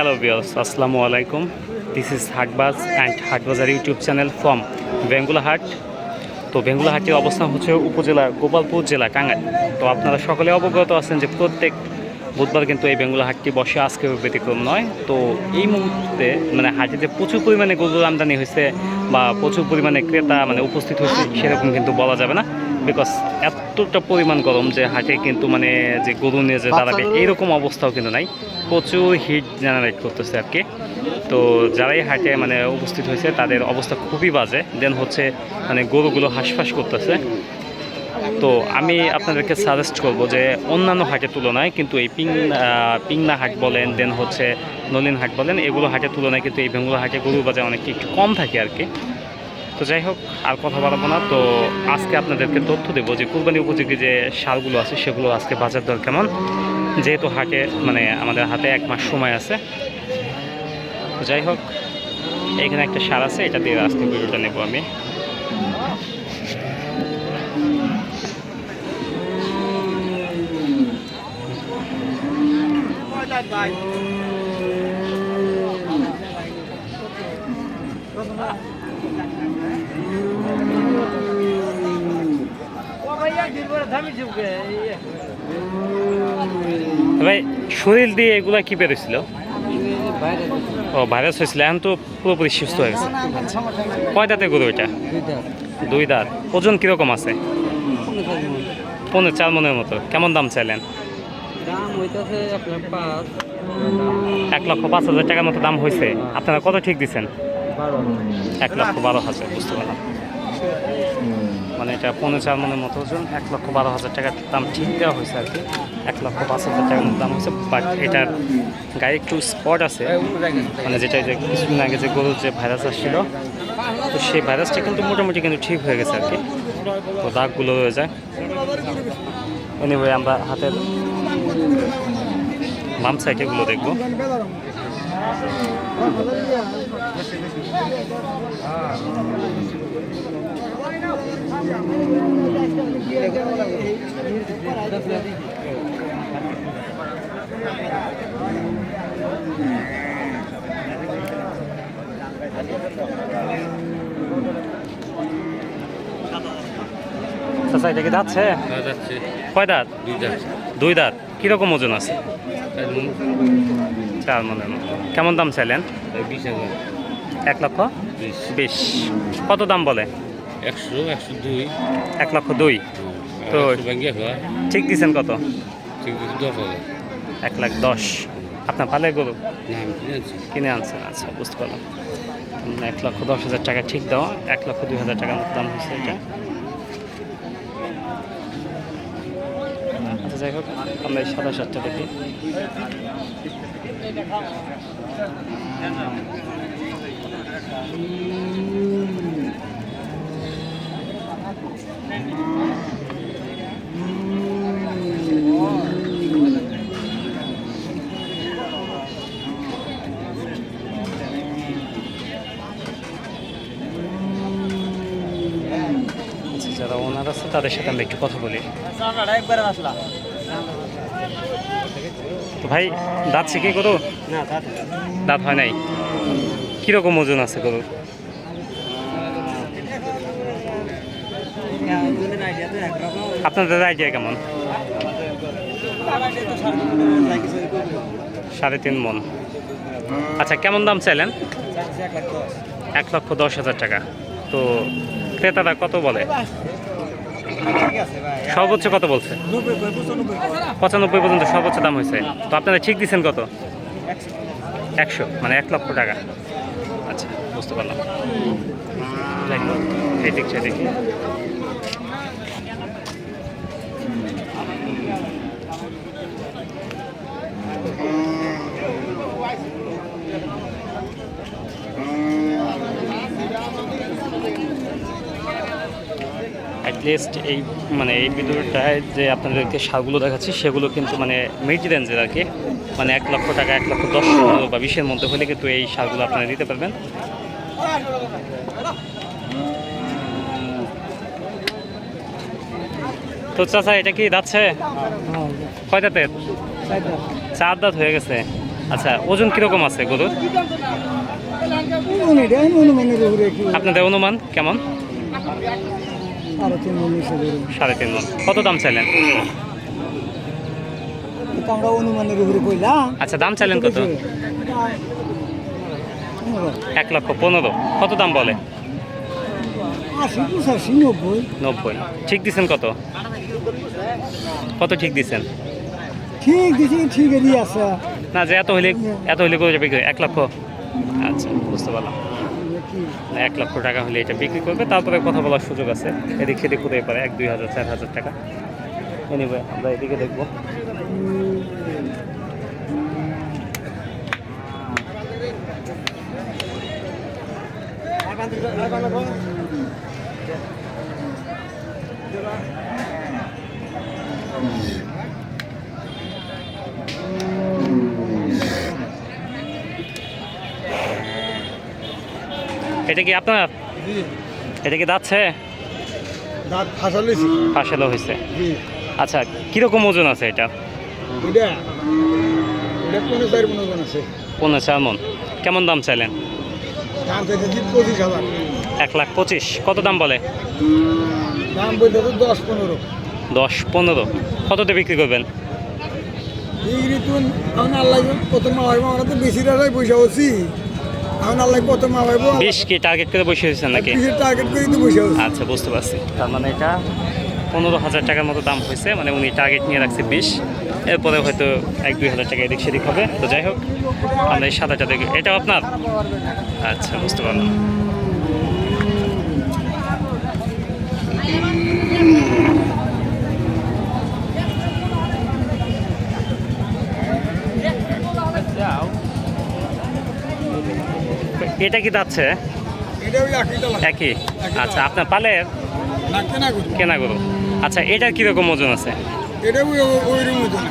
Hello বিয়স আসসালামু আলাইকুম this is হাটবাজ and Hatbazar YouTube channel from Bengula হাট তো বেঙ্গুলা হাটের অবস্থান হচ্ছে উপজেলা গোপালপুর জেলা টাঙ্গাইল তো আপনারা সকলে অবগত আছেন যে প্রত্যেক বুধবার কিন্তু এই বেঙ্গুলা হাটটি বসে আজকে ব্যতিক্রম নয়। তো এই মুহূর্তে মানে হাটিতে প্রচুর পরিমাণে গরুর আমদানি হয়েছে বা প্রচুর পরিমাণে ক্রেতা মানে উপস্থিত হয়েছে, সেরকম কিন্তু বলা যাবে না। বিকজ এতটা পরিমাণ গরম যে হাটে কিন্তু মানে যে গরু নিয়ে যে দাঁড়াবে এইরকম অবস্থাও কিন্তু নাই। প্রচুর হিট জেনারেট করতেছে আর কি। তো যারাই হাটে মানে উপস্থিত হয়েছে তাদের অবস্থা খুবই বাজে। দেন হচ্ছে মানে গরুগুলো হাঁসফাঁস করতেছে। তো আমি আপনাদেরকে সাজেস্ট করব যে অন্যান্য হাটের তুলনায় কিন্তু এই পিং পিংনা হাট বলেন দেন হচ্ছে নলিন হাট বলেন এগুলো হাটের তুলনায় কিন্তু এই বেঙ্গুলো হাটে গরুর বাজার অনেকটা একটু কম থাকে আর কি। তো যাই হোক, আর কথা বাড়াবো না। তো আজকে আপনাদেরকে তথ্য দেবো যে কুরবানি উপযোগী যে সারগুলো আছে, সেগুলো আজকে বাজার দর কেমন? যেহেতু হাটে মানে আমাদের হাতে এক মাস সময় আছে। তো যাই হোক, এখানে একটা সার আছে, এটা দিয়ে আজকে ভিডিওটা নেব আমি। ভাই শরীর দিয়ে এগুলা কি বেরোছিল ও ভাইরাস হয়েছিল এখন তো পুরোপুরি সুস্থ হয়ে গেছে। কয় দাঁতে গরু এটা? দুই দাঁত। ওজন কীরকম আছে? পনেরো চার মনের মতো। কেমন দাম চাইলেন? এক লক্ষ পাঁচ হাজার টাকার মতো দাম হয়েছে। আপনারা কত ঠিক দিচ্ছেন এক লক্ষ বারো হাজার বুঝতে পারলাম। মানে এটা পনেরো চার মনের মতো ওজন, এক লক্ষ বারো হাজার টাকার দাম ঠিক দেওয়া হয়েছে আর কি। এক লক্ষ পাঁচ হাজার টাকার দাম হয়েছে বাট এটার গায়ে একটু স্পট আছে। মানে যেটা যে কিছুদিন আগে যে গরুর যে ভাইরাস আসছিল, তো সেই ভাইরাসটা কিন্তু মোটামুটি কিন্তু ঠিক হয়ে গেছে আর কি। তো দাগগুলো রয়ে যায়। এনিওয়ে আমরা হাতের বাম সাইডেগুলো দেখব। চাচা এটা কি যাচ্ছে। কয় দাঁত? দুই দাঁত। কীরকম ওজন আছে? চার মতো। কেমন দাম চাইলেন? এক লক্ষ? বিশ। বিশ। কত দাম বলে? একশো একশো দুই। এক লক্ষ দুই। তো- ঠিক দিচ্ছেন কত? ঠিক দশ হাজার। এক লাখ দশ। আপনার পালে গরু? কিনে আনছেন আচ্ছা বুঝতে পারলাম। এক লক্ষ দশ হাজার টাকা ঠিক দেওয়া এক লক্ষ দুই হাজার টাকার মতো দাম হয়েছে এটা। আচ্ছা যাই হোক আমরা এই সাদা শার্টটা দেখি। আচ্ছা যারা ওনার আছে, তাদের সাথে আমরা একটু কথা বলি। তো ভাই, দাঁত শিখে করো দাঁত হয় নাই? কীরকম ওজন আছে গরুর? আপনাদের আইডিয়া কেমন? সাড়ে তিন মন। আচ্ছা কেমন দাম চাইলেন? এক লক্ষ দশ হাজার টাকা। তো ক্রেতারা কত বলে? সর্বোচ্চ কত বলছে? পঁচানব্বই পর্যন্ত সর্বোচ্চ দাম হয়েছে। তো আপনারা ঠিক দিচ্ছেন কত? একশো মানে এক লক্ষ টাকা। আচ্ছা বুঝতে পারলাম। যাই হোক অ্যাটলিস্ট এই মানে এই ভিডিওটায় যে আপনাদেরকে সারগুলো দেখাচ্ছি, সেগুলো কিন্তু মানে মিড রেঞ্জের আর কি। মানে এক লক্ষ টাকা, এক লক্ষ দশ বা বিশের মধ্যে হলে কিন্তু এই সারগুলো আপনারা দিতে পারবেন। তো চাচা, এটা কি যাচ্ছে কয় দাঁতের চার দাঁত হয়ে গেছে। আচ্ছা ওজন কীরকম আছে গরুর? আপনাদের অনুমান কেমন? সাড়ে তিন মন কত দাম চাইলেন? আমরা অনুমানের উপরে কইলাম। আচ্ছা দাম চাইলেন কত? এক লক্ষ পনেরো। কত দাম বলে? নব্বই। ঠিক দিছেন কত? কত ঠিক দিছেন? ঠিক দিছি ঠিকই আছে না যে এত হইলে এত হইলে করে বিক্রি এক লক্ষ? আচ্ছা বুঝতে পারলাম। এক লক্ষ টাকা হলে এটা বিক্রি করবে। তারপরে কথা বলার সুযোগ আছে। এদিক সেদিক হতে পারে, এক, দুই হাজার, চার হাজার টাকা। এনিওয়ে আমরা এদিকে দেখব। এটা কি আপনার? এটা কি দাচ্ছে দাঁত ফাঁসা লইছি ফাঁসালো হয়েছে। আচ্ছা কীরকম ওজন আছে এটা? পনেরো চার মন কেমন দাম চাইলেন? এক লাখ পঁচিশ। কত দাম বলে? তো দশ পনেরো। দশ পনেরো। কততে বিক্রি করবেন? বিক্রি এখন আল্লাহ কত মা আমরা তো বেশি টাকায় পয়সা হচ্ছি। এখন আল্লাহ কত মা ভাইব বিশ কি টার্গেট করে বসে হয়েছেন নাকি? বিশের টার্গেট করে তো বসে হচ্ছি আচ্ছা বুঝতে পারছি। তার মানে এটা পনেরো হাজার টাকার মতো দাম হয়েছে মানে উনি টার্গেট নিয়ে রাখছে বিশ। এরপরে হয়তো এক দুই হাজার টাকা এদিক সেদিক হবে। তো যাই হোক আমরা এই সাদাটা দেখি। এটাও আপনার? আচ্ছা বুঝতে পারলাম। এটা কি যাচ্ছে? একই? আচ্ছা আপনার পালের কেনা গরু আচ্ছা এটার কীরকম ওজন আছে।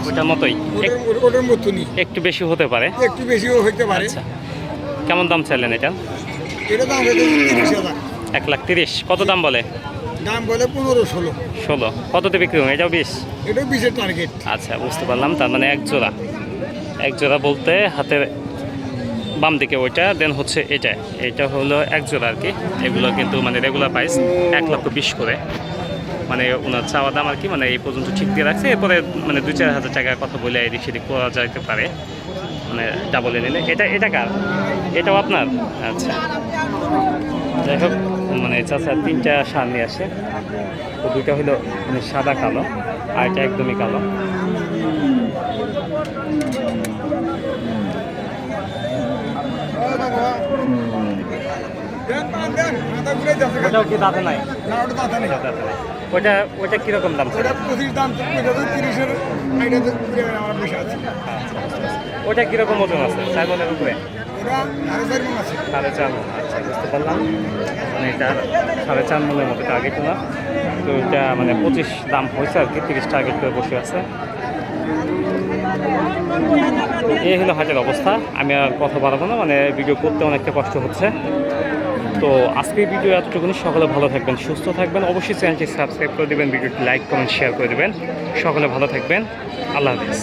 ওটার মতোই? ওটার- মতনই একটু বেশি হতে পারে? একটু বেশিও হইতে পারে। আচ্ছা। কেমন দাম চাইলেন এটা? এক লাখ তিরিশ। কত দাম বলে? দাম বলে পনেরো ষোলো। ষোলো। কততে বিক্রি হবে? এটাও বিশ? এটা বিশের টার্গেট আচ্ছা বুঝতে পারলাম। তার মানে এক জোড়া। এক জোড়া বলতে হাতের বাম দিকে ওইটা দেন হচ্ছে এটা। এটা হলো এক জোড়া আর কি। এগুলো কিন্তু মানে রেগুলার প্রাইস এক লক্ষ বিশ করে। মানে ওনার চাওয়া দাম আর কি মানে এই পর্যন্ত ঠিক দিয়ে রাখছে। এরপরে মানে দুই চার হাজার টাকার কথা বলে এদিক সেদিক করা যাইতে পারে। মানে ডাবলে নিলে। এটা এটা কার? এটাও আপনার? আচ্ছা। যাই হোক মানে চাচা তিনটা সার নিয়ে আসে। তো দুইটা হলো মানে সাদা, কালো। আর এটা একদমই কালো। ওটাও কি দাঁতে নাই? দাঁতে নাই। ওটা ওটা কীরকম দাম ওটা পঁচিশ দাম তিরিশের আমার পয়সা আছে। ওটা কীরকম ওজন আছে? উপরে? সাড়ে চার মন আচ্ছা বুঝতে পারলাম। মানে এটা সাড়ে চার মনের মতো টার্গেট না। তো এটা মানে পঁচিশ দাম হয়েছে আর কি তিরিশ টার্গেট করে বসে আছে। এই হলো হাটের অবস্থা। আমি আর কথা বাড়াবো না মানে ভিডিও করতে অনেকটা কষ্ট হচ্ছে। তো আজকে ভিডিও এতটুকুনি। সকলে ভালো থাকবেন, সুস্থ থাকবেন। অবশ্যই চ্যানেলটি সাবস্ক্রাইব করে দেবেন ভিডিওটি লাইক কমেন্ট শেয়ার করে দেবেন। সকলে ভালো থাকবেন। আল্লাহ হাফিজ।